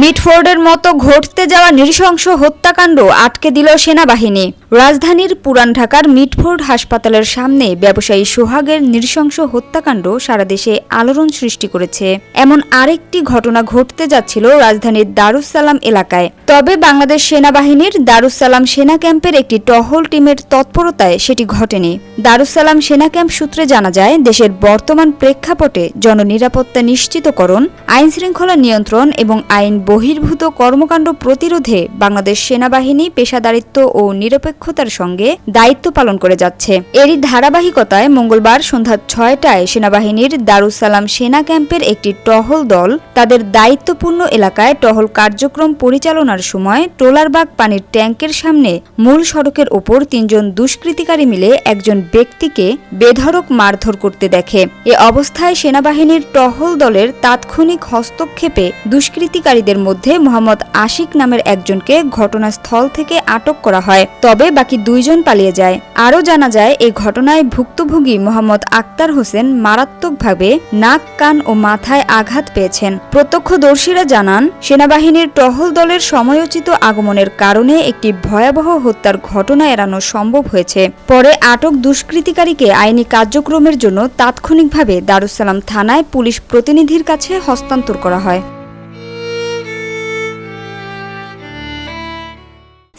মিটফোর্ডের মতো ঘটতে যাওয়া নৃশংস হত্যাকাণ্ড আটকে দিল সেনাবাহিনী। রাজধানীর পুরান ঢাকার মিটফোর্ড হাসপাতালের সামনে ব্যবসায়ী সোহাগের নৃশংস হত্যাকাণ্ড সারা দেশে আলোড়ন সৃষ্টি করেছে। এমন আরেকটি ঘটনা ঘটতে যাচ্ছিল রাজধানীর দারুসালাম এলাকায়। তবে বাংলাদেশ সেনাবাহিনীর দারুসালাম সেনা ক্যাম্পের একটি টহল টিমের তৎপরতায় সেটি ঘটেনি। দারুসালাম সেনা ক্যাম্প সূত্রে জানা যায়, দেশের বর্তমান প্রেক্ষাপটে জননিরাপত্তা নিশ্চিতকরণ আইন শৃঙ্খলা নিয়ন্ত্রণ এবং আইন বহির্ভূত কর্মকাণ্ড প্রতিরোধে বাংলাদেশ সেনাবাহিনী, পেশাদারিত্ব ও নিরপেক্ষতার সঙ্গে দায়িত্ব পালন করে যাচ্ছে। এরই ধারাবাহিকতায় মঙ্গলবার সন্ধ্যা ছয়টায় সেনাবাহিনীর দারুসালাম সেনা ক্যাম্পের একটি টহল দল তাদের দায়িত্বপূর্ণ এলাকায় টহল কার্যক্রম পরিচালনার সময় ট্রোলারবাগ পানির ট্যাঙ্কের সামনে মূল সড়কের ওপর তিনজন দুষ্কৃতিকারী মিলে একজন ব্যক্তিকে বেধড়ক মারধর করতে দেখে। এ অবস্থায় সেনাবাহিনীর টহল দলের তাৎক্ষণিক হস্তক্ষেপে দুষ্কৃতিকারীদের মধ্যে মোহাম্মদ আশিক নামের একজনকে ঘটনাস্থল থেকে আটক করা হয়, তবে বাকি দুইজন পালিয়ে যায়। আরও জানা যায়, এই ঘটনায় ভুক্তভোগী মোহাম্মদ আক্তার হোসেন মারাত্মকভাবে নাক, কান ও মাথায় আঘাত পেয়েছেন। প্রত্যক্ষদর্শীরা জানান, সেনাবাহিনীর টহল দলের সময়োচিত আগমনের কারণে একটি ভয়াবহ হত্যার ঘটনা এড়ানো সম্ভব হয়েছে। পরে আটক দুষ্কৃতিকারীকে আইনি কার্যক্রমের জন্য তাৎক্ষণিকভাবে দারুসালাম থানায় পুলিশ প্রতিনিধির কাছে হস্তান্তর করা হয়।